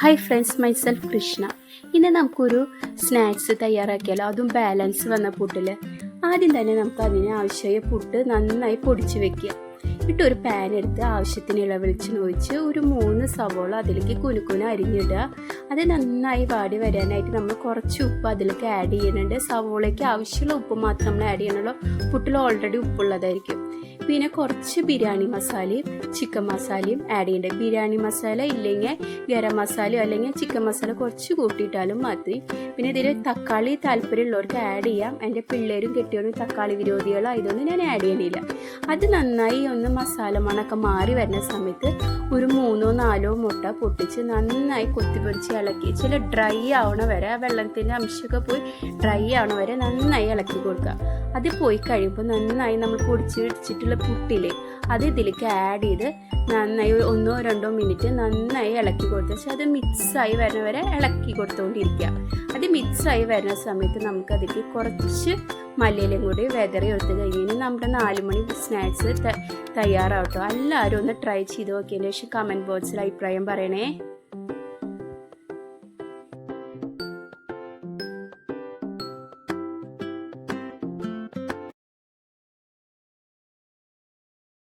Hi friends myself Krishna ഇന്ന് നമുക്കൊരു snacks തയ്യാറാക്കിയാലോ? അതും ബാലൻസ് വന്ന പുട്ടിൽ ആദ്യം തന്നെ നമുക്ക് അതിന് ആവശ്യമായ പുട്ട് നന്നായി പൊടിച്ച് വെക്കുക. എന്നിട്ട് ഒരു പാൻ എടുത്ത് ആവശ്യത്തിന് വെളിച്ചെണ്ണ ഒഴിച്ച് ഒരു മൂന്ന് സവോള അതിലേക്ക് കുനുക്കുന അരിഞ്ഞിടുക. അത് നന്നായി വാടി വരാനായിട്ട് നമ്മൾ കുറച്ച് ഉപ്പ് അതിലേക്ക് ആഡ് ചെയ്യുന്നുണ്ട്. സവോളയ്ക്ക് ആവശ്യമുള്ള ഉപ്പ് മാത്രം നമ്മൾ ആഡ് ചെയ്യണമല്ലോ പുട്ടിൽ ഓൾറെഡി ഉപ്പുള്ളതായിരിക്കും പിന്നെ കുറച്ച് ബിരിയാണി മസാലയും ചിക്കൻ മസാലയും ആഡ് ചെയ്യേണ്ടത് ബിരിയാണി മസാല ഇല്ലെങ്കിൽ ഗരം മസാല അല്ലെങ്കിൽ ചിക്കൻ മസാല കുറച്ച് കൂട്ടിയിട്ടാലും മതി. പിന്നെ ഇതിൽ തക്കാളി താല്പര്യമുള്ളവർക്ക് ആഡ് ചെയ്യാം. എന്റെ പിള്ളേരും കെട്ടിയവരും തക്കാളി വിരോധികളായതുകൊണ്ട് ഞാൻ ആഡ് ചെയ്യണില്ല അത് നന്നായി ഒന്ന് മസാല മണമൊക്കെ മാറി വരുന്ന സമയത്ത് ഒരു മൂന്നോ നാലോ മുട്ട പൊട്ടിച്ച് നന്നായി കൊത്തിപ്പൊടിച്ച് ഇളക്കി. ചില ഡ്രൈ ആവണ വരെ ആ വെള്ളത്തിന്റെ അംശമൊക്കെ പോയി ഡ്രൈ ആവണ വരെ നന്നായി ഇളക്കി കൊടുക്കുക. അത് പോയി കഴിയുമ്പോൾ നന്നായി നമ്മൾ പൊടിച്ച് വെച്ചിട്ടുള്ള പുട്ടില്ലേ അത് ഇതിലേക്ക് ആഡ് ചെയ്ത് നന്നായി ഒന്നോ രണ്ടോ മിനിറ്റ് നന്നായി ഇളക്കി കൊടുത്ത് പക്ഷെ അത് മിക്സായി വരുന്ന വരെ ഇളക്കി കൊടുത്തുകൊണ്ടിരിക്കുക അത് മിക്സായി വരുന്ന സമയത്ത് നമുക്ക് അതിലേക്ക് കുറച്ച് മല്ലിയിലും കൂടി വെതറി എടുത്ത് കഴിഞ്ഞാൽ നമ്മുടെ നാലുമണി സ്നാക്സ് തയ്യാറാവട്ടോ. എല്ലാവരും ഒന്ന് ട്രൈ ചെയ്ത് നോക്കിയതിന് ശേഷം കമന്റ് ബോക്സിൽ അഭിപ്രായം പറയണേ.